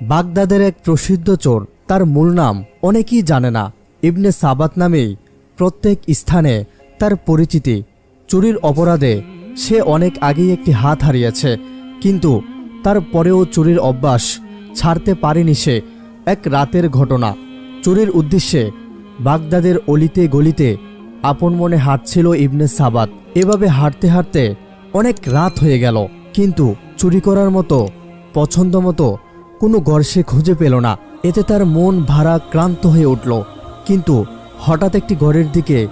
বাগদাদের এক প্রসিদ্ধ চোর, তার মূল নাম অনেকেই জানে না। ইবনে সাবাত নামেই প্রত্যেক স্থানে তার পরিচিতি। চুরির অপরাধে সে অনেক আগেই একটি হাত হারিয়েছে, কিন্তু তারপরেও চুরির অভ্যাস ছাড়তে পারেনি সে। এক রাতের ঘটনা। চুরির উদ্দেশ্যে বাগদাদের অলিতে গলিতে আপন মনে হাঁটছিল ইবনে সাবাত। এভাবে হাঁটতে হাঁটতে অনেক রাত হয়ে গেল, কিন্তু চুরি করার মতো, পছন্দ মতো কোনো ঘর সে খুঁজে পেল না। এতে তার মন ভাড়া ক্লান্ত হয়ে উঠল। কিন্তু হঠাৎ একটি ঘরের দিকে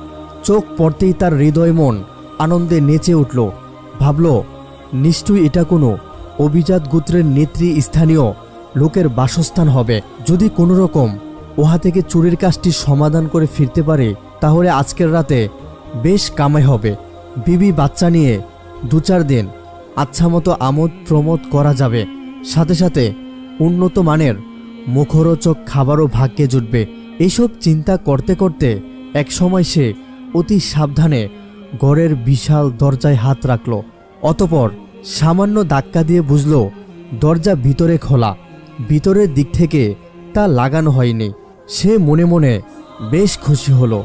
চোখ পড়তেই তার হৃদয় মন আনন্দে নেচে উঠল। ভাবল, নিশ্চয়ই এটা কোনো অভিজাত গোত্রের নেত্রী স্থানীয় লোকের বাসস্থান হবে। যদি কোনো রকম উহা থেকে চুরির কাজটি সমাধান করে ফিরতে পারে, তাহলে আজকের রাতে বেশ কামাই হবে। বিবি, বাচ্চা নিয়ে দু চার দিন আচ্ছা মতো আমোদ প্রমোদ করা যাবে। সাথে সাথে উন্নত মানের মুখরোচক খাবারও ভাগ্যে জুটবে। এসব চিন্তা করতে করতে এক সময় সে অতি সাবধানে ঘরের বিশাল দরজায় হাত রাখল। অতপর সামান্য ধাক্কা দিয়ে বুঝল, দরজা ভিতরে খোলা। ভিতরের দিক থেকে তা লাগানো হয়নি। সে মনে মনে বেশ খুশি হলো।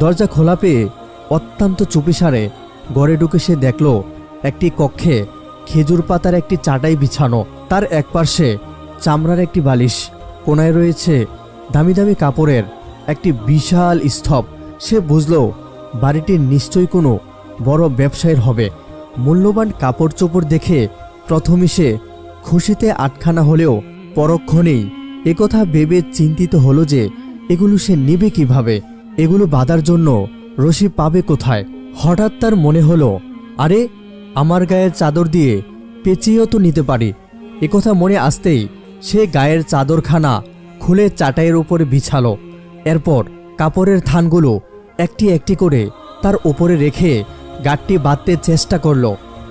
দরজা খোলা পেয়ে অত্যন্ত চুপিসারে ঘরে ঢুকে সে দেখল, একটি কক্ষে খেজুর পাতার একটি চাটাই বিছানো। তার একপার্শ্বে চামড়ার একটি বালিশ। কোনায় রয়েছে দামি দামি কাপড়ের একটি বিশাল স্তব। সে বুঝল, বাড়িটি নিশ্চয়ই কোনো বড় ব্যবসায়ীর হবে। মূল্যবান কাপড় চোপড় দেখে প্রথমে সে খুশিতে আটখানা হলেও পরক্ষণেই একথা ভেবে চিন্তিত হলো যে এগুলো সে নেবে কীভাবে? এগুলো বাঁধার জন্য রশি পাবে কোথায়? হঠাৎ তার মনে হলো, আরে, আমার গায়ের চাদর দিয়ে পেঁচিয়েও তো নিতে পারি। একথা মনে আসতেই সে গায়ের চাদরখানা খুলে চাটাইয়ের উপরে বিছালো। এরপর কাপড়ের থানগুলো একটি একটি করে তার উপরে রেখে গাঠটি বাঁধতে চেষ্টা করল,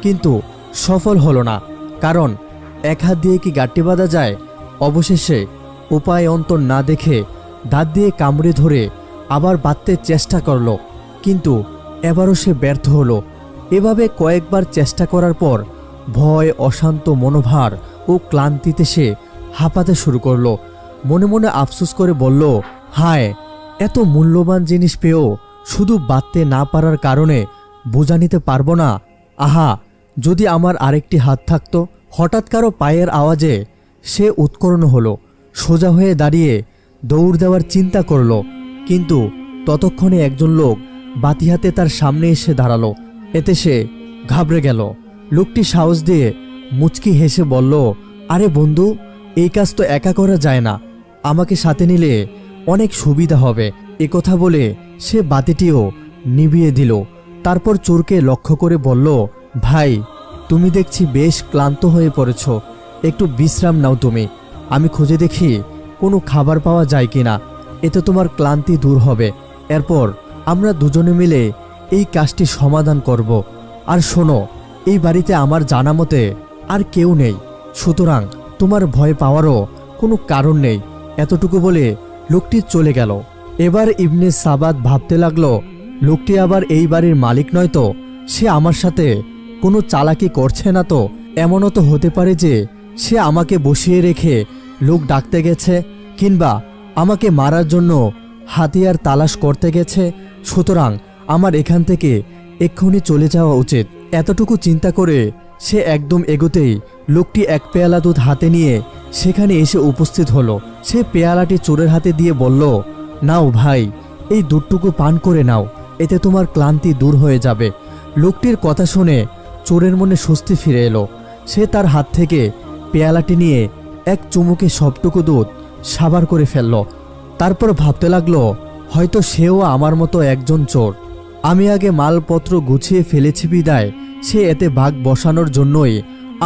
কিন্তু সফল হলো না। কারণ এক হাত দিয়ে কি গাঠটি বাঁধা যায়? অবশেষে উপায় অন্তর না দেখে দাঁত দিয়ে কামড়ে ধরে আবার বাঁধতে চেষ্টা করল, কিন্তু এবারও সে ব্যর্থ হলো। এভাবে কয়েকবার চেষ্টা করার পর ভয়, অশান্ত মনোভার ও ক্লান্তিতে সে হাঁপাতে শুরু করল। মনে মনে আফসোস করে বলল, হায়, এত মূল্যবান জিনিস পেয়েও শুধু বাঁধতে না পারার কারণে বোঝা নিতে পারব না। আহা, যদি আমার আরেকটি হাত থাকতো। হঠাৎ কারও পায়ের আওয়াজে সে উৎকর্ণ হলো, সোজা হয়ে দাঁড়িয়ে দৌড় দেওয়ার চিন্তা করল। কিন্তু ততক্ষণে একজন লোক বাতি হাতে তার সামনে এসে দাঁড়াল। এতে সে ঘাবড়ে গেল। লোকটি সাহস দিয়ে মুচকি হেসে বলল, আরে বন্ধু এই কাজ তো একা করা যায় না। আমাকে সাথে নিলে অনেক সুবিধা হবে। কথা বলে সে বাতিটিও নিভিয়ে দিল। তারপর চোরকে লক্ষ্য করে বলল, ভাই, তুমি দেখছি বেশ ক্লান্ত হয়ে পড়েছ। একটু বিশ্রাম নাও তুমি। আমি খুঁজে দেখি কোনো খাবার পাওয়া যায় কিনা। এতে তোমার ক্লান্তি দূর হবে। এরপর আমরা দুজনে মিলে এই কাজটি সমাধান করব। আর শোনো, এই বাড়িতে আমার জানা মতে আর কেউ নেই। সুতরাং তোমার ভয় পাওয়ারও কোনো কারণ নেই। এতটুকু বলে লোকটি চলে গেল। এবার ইবনে সাবাদ ভাবতে লাগল, লোকটি আবার এই বাড়ির মালিক নয় তো? সে আমার সাথে কোনো চালাকি করছে না তো? এমনও তো হতে পারে যে সে আমাকে বসিয়ে রেখে লোক ডাকতে গেছে কিংবা আমাকে মারার জন্য হাতিয়ার তালাশ করতে গেছে। সুতরাং আমার এখান থেকে এক্ষুনি চলে যাওয়া উচিত। এতটুকু চিন্তা করে সে একদম এগোতেই লোকটি এক পেয়ালা দুধ হাতে নিয়ে সেখানে এসে উপস্থিত হলো। সে পেয়ালাটি চোরের হাতে দিয়ে বলল, নাও ভাই, এই দুধটুকু পান করে নাও, এতে তোমার ক্লান্তি দূর হয়ে যাবে। লোকটির কথা শুনে চোরের মনে স্বস্তি ফিরে এলো। সে তার হাত থেকে পেয়ালাটি নিয়ে এক চুমুকে সবটুকু দুধ সাবার করে ফেলল। তারপর ভাবতে লাগল, হয়তো সেও আমার মতো একজন চোর। আমি আগে মালপত্র গুছিয়ে ফেলেছি বিদায় সে এতে ভাগ বসানোর জন্যই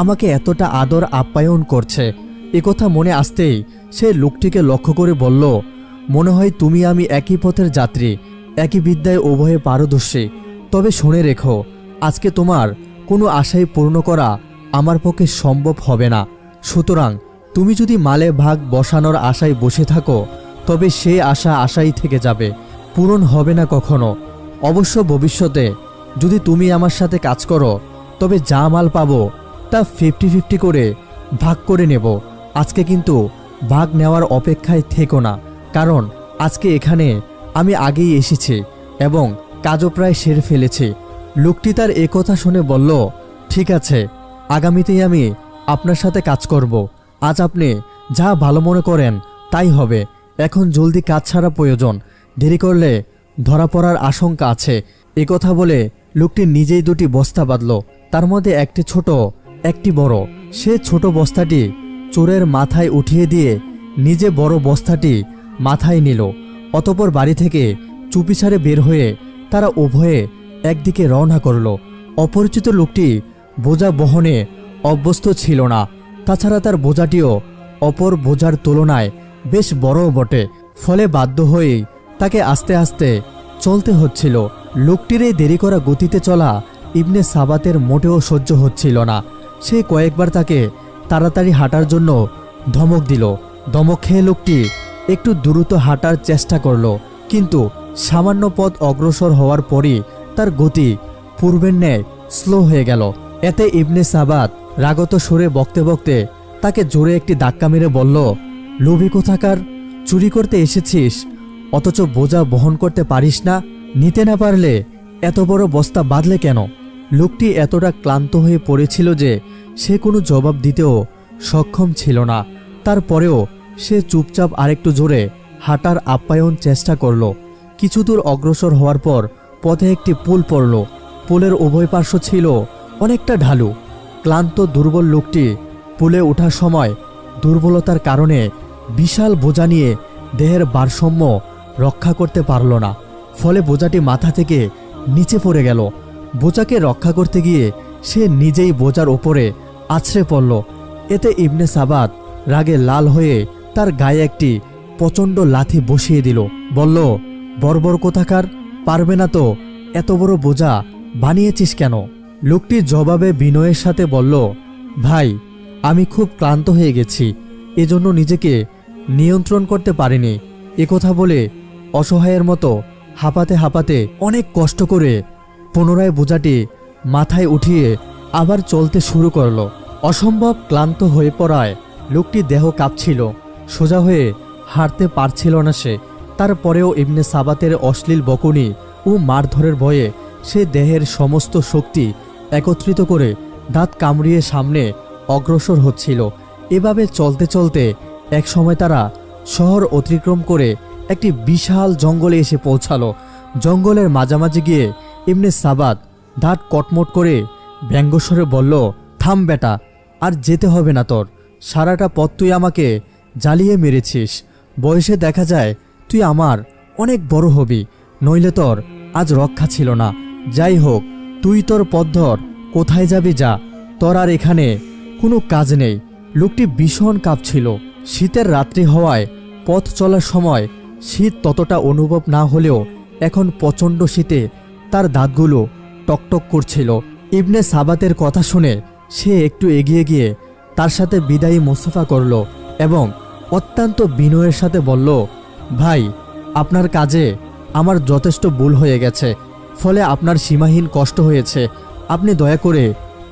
আমাকে এতটা আদর আপ্যায়ন করছে। একথা মনে আসতেই সে লোকটিকে লক্ষ্য করে বলল, মনে হয় তুমি আমি একই পথের যাত্রী, একই বিদ্যায় উভয়ে পারদর্শী। তবে শুনে রেখো, আজকে তোমার কোনো আশাই পূর্ণ করা আমার পক্ষে সম্ভব হবে না। সুতরাং তুমি যদি মালে ভাগ বসানোর আশায় বসে থাকো, তবে সে আশা আশাই থেকে যাবে, পূরণ হবে না কখনো। অবশ্য ভবিষ্যতে যদি তুমি আমার সাথে কাজ করো, তবে যা মাল পাবো তা ফিফটি ফিফটি করে ভাগ করে নেব। আজকে কিন্তু ভাগ নেওয়ার অপেক্ষায় থেকো না, কারণ আজকে এখানে আমি আগেই এসেছি এবং কাজও প্রায় সেরে ফেলেছি। লোকটি তার একথা শুনে বলল, ঠিক আছে, আগামীতেই আমি আপনার সাথে কাজ করব। আজ আপনি যা ভালো মনে করেন তাই হবে। এখন জলদি কাজ ছাড়া প্রয়োজন। দেরি করলে ধরা পড়ার আশঙ্কা আছে। কথা বলে লোকটি নিজেই দুটি বস্তা বাঁধল। তার মধ্যে একটি ছোট, একটি বড়। সে ছোট বস্তাটি চোরের মাথায় উঠিয়ে দিয়ে নিজে বড় বস্তাটি মাথায় নিল। অতপর বাড়ি থেকে চুপিসারে বের হয়ে তারা উভয়ে একদিকে রওনা করল। অপরিচিত লোকটি বোঝা বহনে অভ্যস্ত ছিল না। তাছাড়া তার বোঝাটিও অপর বোঝার তুলনায় বেশ বড়ও বটে। ফলে বাধ্য হয়েই তাকে আস্তে আস্তে চলতে হচ্ছিল। লোকটির এই দেরি করা গতিতে চলা ইবনে সাবাতের মোটেও সহ্য হচ্ছিল না। সে কয়েকবার তাকে তাড়াতাড়ি হাঁটার জন্য ধমক দিল। ধমক খেয়ে লোকটি একটু দ্রুত হাঁটার চেষ্টা করল, কিন্তু সামান্য পথ অগ্রসর হওয়ার পরই তার গতি পূর্বের ন্যায় স্লো হয়ে গেল। এতে ইবনে সাবাত রাগত সুরে বকতে বকতে তাকে জোরে একটি ধাক্কা মেরে বলল, লোভী কোথাকার? চুরি করতে এসেছিস? অথচ বোঝা বহন করতে পারিস না, নিতে না পারলে এত বড় বস্তা বাঁধলে কেন? লোকটি এতটা ক্লান্ত হয়ে পড়েছিল যে সে কোনো জবাব দিতেও সক্ষম ছিল না। তারপরেও সে চুপচাপ আরেকটু জোরে হাঁটার আপ্যায়ন চেষ্টা করল। কিছু দূর অগ্রসর হওয়ার পর পথে একটি পুল পড়ল। পুলের উভয় পার্শ্ব ছিল অনেকটা ঢালু। ক্লান্ত, দুর্বল লোকটি পুলে ওঠার সময় দুর্বলতার কারণে বিশাল বোঝা নিয়ে দেহের ভারসাম্য রক্ষা করতে পারল না। ফলে বোঝাটি মাথা থেকে নিচে পড়ে গেল। বোঝাকে রক্ষা করতে গিয়ে সে নিজেই বোঝার ওপরে আছড়ে পড়ল। এতে ইবনে সাবাত রাগে লাল হয়ে তার গায়ে একটি প্রচণ্ড লাথি বসিয়ে দিল। বলল, বর্বর কোথাকার? পারবে না তো? এত বড় বোঝা বানিয়েছিস কেন? লোকটি জবাবে বিনয়ের সাথে বলল, ভাই, আমি খুব ক্লান্ত হয়ে গেছি। এজন্য নিজেকে নিয়ন্ত্রণ করতে পারিনি। একথা বলে অসহায়ের মতো হাঁপাতে হাঁপাতে অনেক কষ্ট করে পুনরায় বোঝাটি মাথায় উঠিয়ে আবার চলতে শুরু করল। অসম্ভব ক্লান্ত হয়ে পড়ায় লোকটি দেহ কাঁপছিল, সোজা হয়ে হাঁটতে পারছিল না সে। তারপরেও ইবনে সাবাতের অশ্লীল বকুনি ও মারধরের ভয়ে সে দেহের সমস্ত শক্তি একত্রিত করে দাঁত কামড়িয়ে সামনে অগ্রসর হচ্ছিল। এভাবে চলতে চলতে এক সময় তারা শহর অতিক্রম করে একটি বিশাল জঙ্গলে এসে পৌঁছালো। জঙ্গলের মাঝামাঝি গিয়ে ইবনে সাবাত দাঁত কটমট করে ব্যঙ্গস্বরে বলল, থাম বেটা, আর যেতে হবে না তোর। সারাটা পথ তুই আমাকে জ্বালিয়ে মেরেছিস। বয়সে দেখা যায় তুই আমার অনেক বড় হবি, নইলে তোর আজ রক্ষা ছিল না। যাই হোক, তুই তোর পথ ধর, কোথায় যাবি যা। তোর আর এখানে কোনো কাজ নেই। লোকটি ভীষণ কাঁপছিল। শীতের রাত্রি হওয়ায় পথ চলার সময় শীত ততটা অনুভব না হলেও এখন প্রচণ্ড শীতে তার দাঁতগুলো টকটক করছিল। ইবনে সাবাতের কথা শুনে সে একটু এগিয়ে গিয়ে তার সাথে বিদায়ী মোস্তফা করল এবং অত্যন্ত বিনয়ের সাথে বলল, ভাই, আপনার কাজে আমার যথেষ্ট ভুল হয়ে গেছে, ফলে আপনার সীমাহীন কষ্ট হয়েছে। আপনি দয়া করে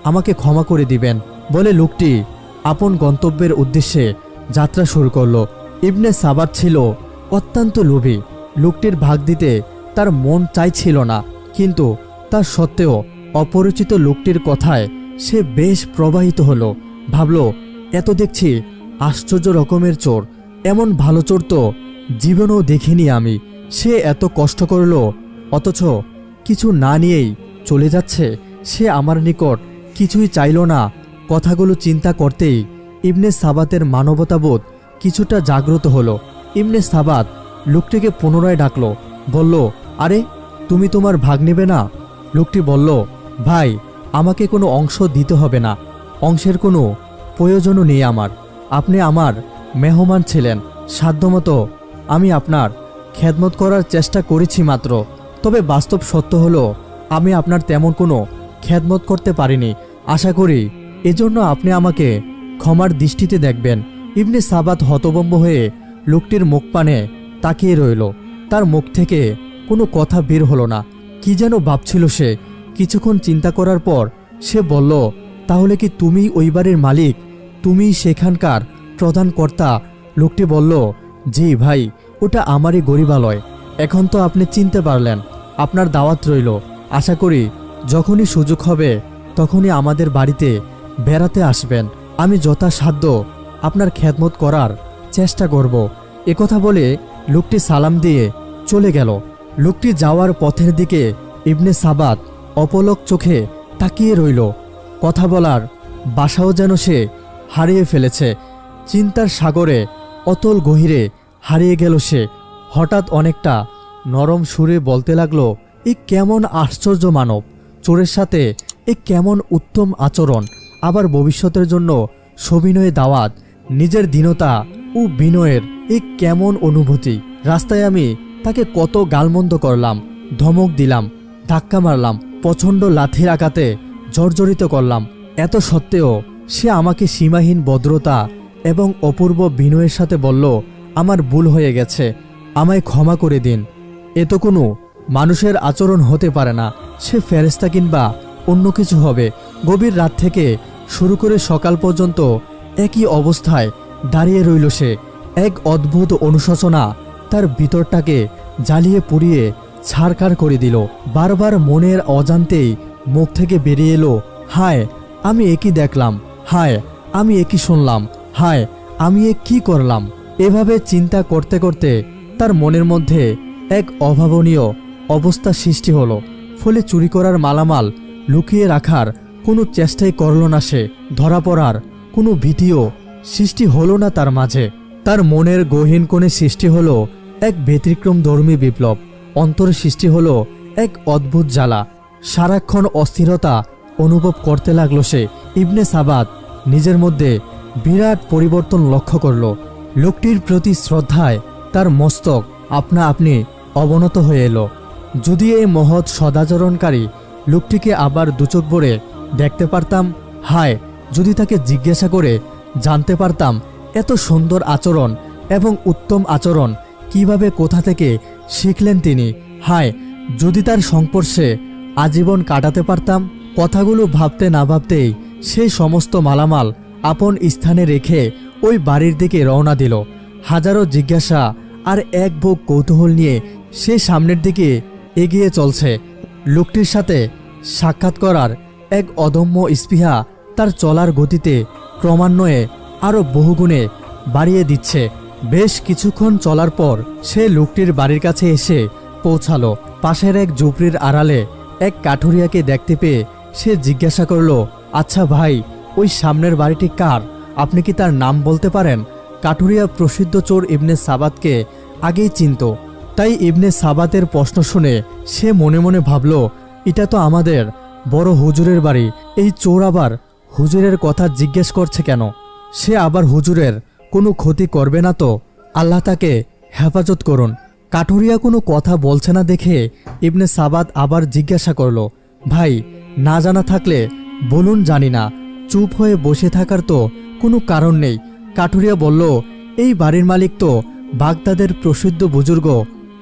আমাকে ক্ষমা করে দিবেন। বলে লোকটি আপন গন্তব্যের উদ্দেশ্যে যাত্রা শুরু করল। ইবনে সাবাত ছিল অত্যন্ত লোভী। লোকটির ভাগ দিতে তার মন চাইছিল না, কিন্তু তার সত্ত্বেও অপরিচিত লোকটির কথায় সে বেশ প্রবাহিত হলো। ভাবল, এত দেখছি আশ্চর্য রকমের চোর। এমন ভালো চোর তো জীবনেও দেখিনি আমি। সে এত কষ্ট করল, অথচ কিছু না নিয়েই চলে যাচ্ছে। সে আমার নিকট কিছুই চাইল না। কথাগুলো চিন্তা করতেই ইবনে সাবাতের মানবতাবোধ কিছুটা জাগ্রত হলো। ইবনে সাবাত লোকটিকে পুনরায় ডাকলো, বলল, আরে, তুমি তোমার ভাগ নেবে না? লোকটি বলল, ভাই, আমাকে কোনো অংশ দিতে হবে না। অংশের কোনো প্রয়োজনও নেই আমার। আপনি আমার মেহমান ছিলেন। সাধ্যমতো আমি আপনার খেদমত করার চেষ্টা করেছি মাত্র। তবে বাস্তব সত্য হলো, আমি আপনার তেমন কোনো খেদমত করতে পারিনি। আশা করি এজন্য আপনি আমাকে ক্ষমার দৃষ্টিতে দেখবেন। ইবনে সাবাত হতবম্ব হয়ে লোকটির মুখ পানে তাকিয়ে রইল। তার মুখ থেকে কোনো কথা বের হলো না। কি যেন ভাবছিল সে। কিছুক্ষণ চিন্তা করার পর সে বলল, তাহলে কি তুমি ওই বাড়ির মালিক? তুমি সেখানকার প্রধান কর্তা? লোকটি বলল, জি ভাই, ওটা আমারই গরিবালয়। এখন তো আপনি চিনতে পারলেন, আপনার দাওয়াত রইল। আশা করি যখনই সুযোগ হবে, তখনই আমাদের বাড়িতে বেড়াতে আসবেন। আমি যথাসাধ্য আপনার খেদমত করার চেষ্টা করব। একথা বলে লোকটি সালাম দিয়ে চলে গেল। লোকটি যাওয়ার পথের দিকে ইবনে সাবাত অপলক চোখে তাকিয়ে রইল। কথা বলার বাসাও যেন সে হারিয়ে ফেলেছে। চিন্তার সাগরে, অতল গহিরে হারিয়ে গেল সে। হঠাৎ অনেকটা নরম সুরে বলতে লাগল এই কেমন আশ্চর্য মানব! চোরের সাথে এ কেমন উত্তম আচরণ! আবার ভবিষ্যতের জন্য সবিনয়ে দাওয়াত, নিজের দীনতা ও বিনয়ের এ কেমন অনুভূতি। রাস্তায় আমি তাকে কত গালমন্দ করলাম, ধমক দিলাম, ধাক্কা মারলাম, প্রচণ্ড লাথির আঘাতে জর্জরিত করলাম। এত সত্ত্বেও সে আমাকে সীমাহীন ভদ্রতা এবং অপূর্ব বিনয়ের সাথে বলল, আমার ভুল হয়ে গেছে, আমায় ক্ষমা করে দিন। এ তো কোনো মানুষের আচরণ হতে পারে না, সে ফেরেস্তা কিংবা অন্য কিছু হবে। গভীর রাত থেকে শুরু করে সকাল পর্যন্ত একই অবস্থায় দাঁড়িয়ে রইল সে। এক অদ্ভুত অনুশোচনা তার ভিতরটাকে জ্বালিয়ে পুড়িয়ে ছাড়খাড় করে দিল। বারবার মনের অজান্তেই মুখ থেকে বেরিয়ে এলো, হায়, আমি একই দেখলাম? হায়, আমি একই শুনলাম? হায়, আমি এ কি করলাম? এভাবে চিন্তা করতে করতে তার মনের মধ্যে এক অভাবনীয় অবস্থা সৃষ্টি হলো। ফলে চুরি করার মালামাল লুকিয়ে রাখার কোনো চেষ্টাই করল না সে। ধরা পড়ার কোনো ভীতিও সৃষ্টি হলো না তার মাঝে। তার মনের গহীন কোণে সৃষ্টি হলো এক ব্যতিক্রম ধর্মী বিপ্লব। অন্তরে সৃষ্টি হলো এক অদ্ভুত জ্বালা। সারাক্ষণ অস্থিরতা অনুভব করতে লাগল সে। ইবনে সাবাত নিজের মধ্যে বিরাট পরিবর্তন লক্ষ্য করল। লোকটির প্রতি শ্রদ্ধায় তার মস্তক আপনা আপনি অবনত হয়ে এলো। যদি এই মহৎ সদাচরণকারী লোকটিকে আবার দুচোখ ভরে দেখতে পারতাম, হায়, যদি তাকে জিজ্ঞাসা করে জানতে পারতাম এত সুন্দর আচরণ এবং উত্তম আচরণ কীভাবে কোথা থেকে শিখলেন তিনি। হায়, যদি তার সংস্পর্শে আজীবন কাটাতে পারতাম, কথাগুলো ভাবতে না ভাবতেই সেই সমস্ত মালামাল আপন স্থানে রেখে ওই বাড়ির দিকে রওনা দিল। হাজারো জিজ্ঞাসা আর এক বুক কৌতূহল নিয়ে সে সামনের দিকে এগিয়ে চলছে। লোকটির সাথে সাক্ষাৎ করার এক অদম্য স্পৃহা তার চলার গতিতে ক্রমান্বয়ে আরও বহুগুণে বাড়িয়ে দিচ্ছে। বেশ কিছুক্ষণ চলার পর সে লোকটির বাড়ির কাছে এসে পৌঁছালো। পাশের এক ঝুপড়ির আড়ালে এক কাঠুরিয়াকে দেখতে পেয়ে সে জিজ্ঞাসা করল আচ্ছা ভাই, ওই সামনের বাড়িটি কার? আপনি কি তার নাম বলতে পারেন? কাঠুরিয়া প্রসিদ্ধ চোর ইবনে সাবাতকে আগেই চিনত। তাই ইবনে সাবাতের প্রশ্ন শুনে সে মনে মনে ভাবল, এটা তো আমাদের বড় হুজুরের বাড়ি, এই চোর আবার হুজুরের কথা জিজ্ঞেস করছে কেন? সে আবার হুজুরের কোনো ক্ষতি করবে না তো? আল্লাহ তাকে হেফাজত করুন। কাঠুরিয়া কোনো কথা বলছে না দেখে ইবনে সাবাত আবার জিজ্ঞাসা করল, ভাই, না জানা থাকলে বলুন, জানি না। চুপ হয়ে বসে থাকার তো কোনো কারণ নেই। কাঠুরিয়া বলল, এই বাড়ির মালিক তো বাগদাদের প্রসিদ্ধ বুজুর্গ।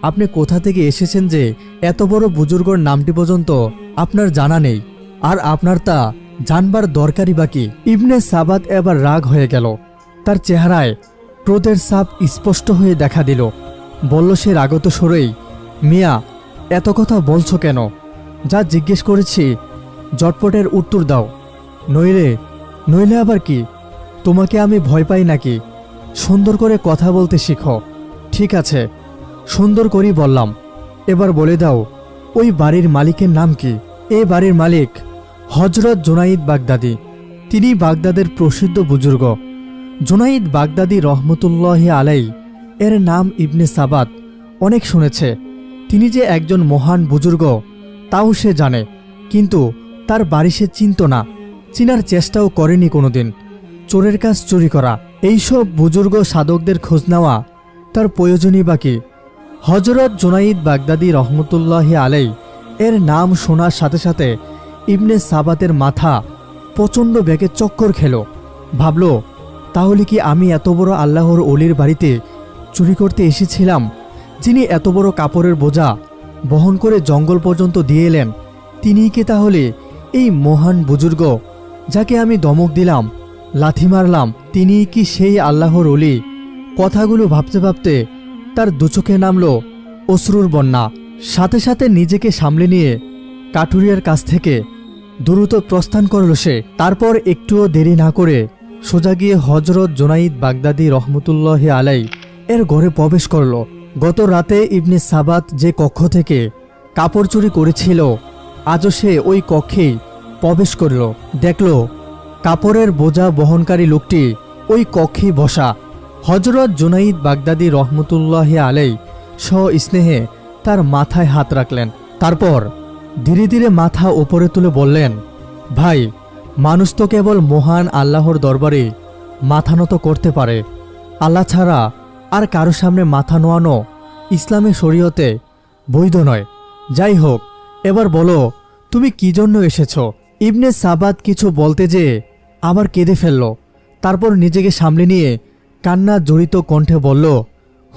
আপনি কোথা থেকে এসেছেন যে এত বড় বুজুর্গর নামটি পর্যন্ত আপনার জানা নেই? আর আপনার তা জানবার দরকারই বাকি। ইবনে সাবাত এবার রাগ হয়ে গেল। তার চেহারায় ক্রোধের সাপ স্পষ্ট হয়ে দেখা দিল। বলল সে রাগত সরেই, মিয়া, এত কথা বলছো কেন? যা জিজ্ঞেস করেছি জটপটের উত্তর দাও। নইলে নইলে আবার কি? তোমাকে আমি ভয় পাই নাকি? সুন্দর করে কথা বলতে শিখো। ঠিক আছে, সুন্দর করেই বললাম। এবার বলে দাও, ওই বাড়ির মালিকের নাম কি? এ বাড়ির মালিক হজরত জোনাইদ বাগদাদি। তিনি বাগদাদের প্রসিদ্ধ বুজুর্গ। জোনাইদ বাগদাদি রহমতুল্লাহ আলাই এর নাম ইবনে সাবাত অনেক শুনেছে। তিনি যে একজন মহান বুজুর্গ, তাও সে জানে, কিন্তু তার বাড়ি সে চিনত না। চিনার চেষ্টাও করেনি কোনোদিন। চোরের কাজ চুরি করা, এইসব বুজুর্গ সাধকদের খোঁজ নেওয়া তার প্রয়োজনই বাকি হজরত জোনাইদ বাগদাদি রহমতুল্লাহ আলাই এর নাম শোনার সাথে সাথে ইবনে সাবাতের মাথা প্রচণ্ড ব্যাগে চক্কর খেল। ভাবল, তাহলে কি আমি এত বড় আল্লাহর অলির বাড়িতে চুরি করতে এসেছিলাম, যিনি এত বড় কাপড়ের বোঝা বহন করে জঙ্গল পর্যন্ত দিয়ে এলেন? তিনিই কি তাহলে এই মহান বুজুর্গ যাকে আমি দমক দিলাম, লাথি মারলাম, তিনিই কি সেই আল্লাহর অলি? কথাগুলো ভাবতে ভাবতে তার দুচোখে নামল অশ্রুর বন্যা। সাথে সাথে নিজেকে সামলে নিয়ে কাঠুরিয়ার কাছ থেকে দ্রুত প্রস্থান করল সে। তারপর একটুও দেরি না করে সোজা গিয়ে হজরত জোনাইদ বাগদাদি রহমতুল্লাহ আলাই এর ঘরে প্রবেশ করল। গত রাতে ইবনে সাবাত যে কক্ষ থেকে কাপড় চুরি করেছিল, আজও সে ওই কক্ষেই প্রবেশ করল। দেখল, কাপড়ের বোঝা বহনকারী লোকটি ওই কক্ষেই বসা। হজরত জুনাইদ বাগদাদি রহমতুল্লাহ আলাই স্নেহে তার মাথায় হাত রাখলেন। তারপর ধীরে ধীরে মাথা ওপরে তুলে বললেন, ভাই, মানুষ তো কেবল মহান আল্লাহর দরবারে মাথা নত করতে পারে। আল্লাহ ছাড়া আর কারও সামনে মাথা নোয়ানো ইসলামী শরীয়তে বৈধ নয়। যাই হোক, এবার বলো, তুমি কি জন্য এসেছ? ইবনে সাবাদ কিছু বলতে যেয়ে আবার কেঁদে ফেলল। তারপর নিজেকে সামলে নিয়ে কান্না জড়িত কণ্ঠে বলল,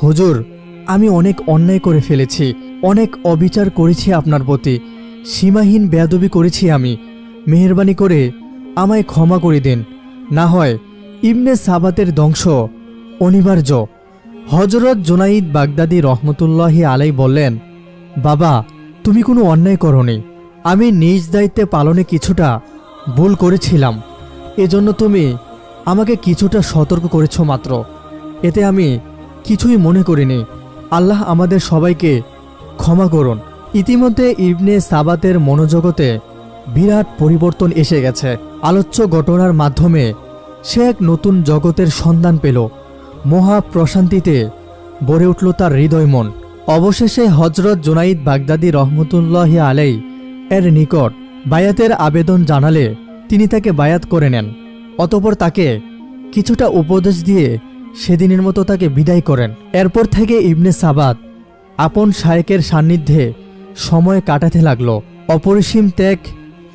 হুজুর, আমি অনেক অন্যায় করে ফেলেছি, অনেক অবিচার করেছি আপনার প্রতি। সীমাহীন বেয়াদবি করেছি আমি। মেহরবানি করে আমায় ক্ষমা করে দিন। না হয় ইবনে সাবাতের ধ্বংস। অনিবার্য। হজরত জোনাইদ বাগদাদি রহমতুল্লাহি আলাই বললেন, বাবা, তুমি কোনো অন্যায় করনি। আমি নিজ দায়িত্বে পালনে কিছুটা ভুল করেছিলাম। এজন্য তুমি আমাকে কিছুটা সতর্ক করেছ মাত্র। এতে আমি কিছুই মনে করিনি। আল্লাহ আমাদের সবাইকে ক্ষমা করুন। ইতিমধ্যে ইবনে সাবাতের মনোজগতে বিরাট পরিবর্তন এসে গেছে। আলোচ্য ঘটনার মাধ্যমে সে এক নতুন জগতের সন্ধান পেল। মহা প্রশান্তিতে ভরে উঠল তার হৃদয় মন। অবশেষে হজরত জোনাইদ বাগদাদি রহমতুল্লাহ আলাই এর নিকট বায়াতের আবেদন জানালে তিনি তাকে বায়াত করে নেন। অতপর তাকে কিছুটা উপদেশ দিয়ে সেদিনের মতো তাকে বিদায় করেন। এরপর থেকে ইবনে সাবাদ আপন শায়েকের সান্নিধ্যে সময় কাটাতে লাগল। অপরিসীম ত্যাগ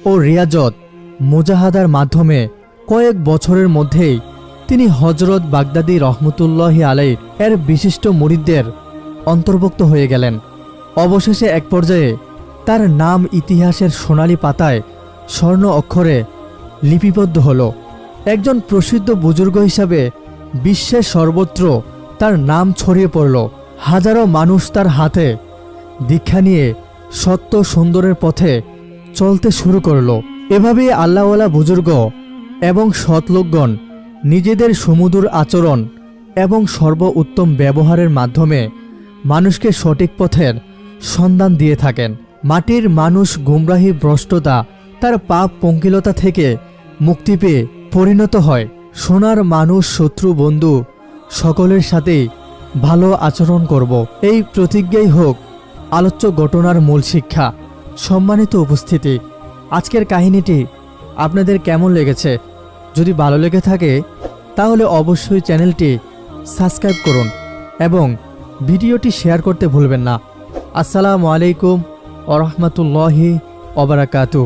ও রিয়াজত মুজাহাদার মাধ্যমে কয়েক বছরের মধ্যেই তিনি হজরত বাগদাদি রহমতুল্লাহ আলাই এর বিশিষ্ট মুরিদদের অন্তর্ভুক্ত হয়ে গেলেন। অবশেষে এক পর্যায়ে তার নাম ইতিহাসের সোনালি পাতায় স্বর্ণ অক্ষরে লিপিবদ্ধ হল। একজন প্রসিদ্ধ বুজুর্গ হিসাবে বিশ্বের সর্বত্র তার নাম ছড়িয়ে পড়ল। হাজারো মানুষ তার হাতে দীক্ষা নিয়ে সত্য সুন্দরের পথে চলতে শুরু করল। এভাবেই আল্লাহওয়ালা বুজুর্গ এবং সৎলোকগণ নিজেদের সুমধুর আচরণ এবং সর্ব উত্তম ব্যবহারের মাধ্যমে মানুষকে সঠিক পথের সন্ধান দিয়ে থাকেন। মাটির মানুষ গুমরাহী ভ্রষ্টতা, তার পাপ পঙ্কিলতা থেকে মুক্তি পেয়ে পরিণত হয়। সোনার মানুষ শত্রু বন্ধু সকলের সাথেই ভালো আচরণ করব। এই প্রতিজ্ঞাই হোক আলোচ্য ঘটনার মূল শিক্ষা, সম্মানিত উপস্থিতি। আজকের কাহিনীটি আপনাদের কেমন লেগেছে? যদি ভালো লেগে থাকে, তাহলে অবশ্যই চ্যানেলটি সাবস্ক্রাইব করুন এবং ভিডিওটি শেয়ার করতে ভুলবেন না। আসসালামু আলাইকুম ওরহমতুল্লাহি ওবরাকাতু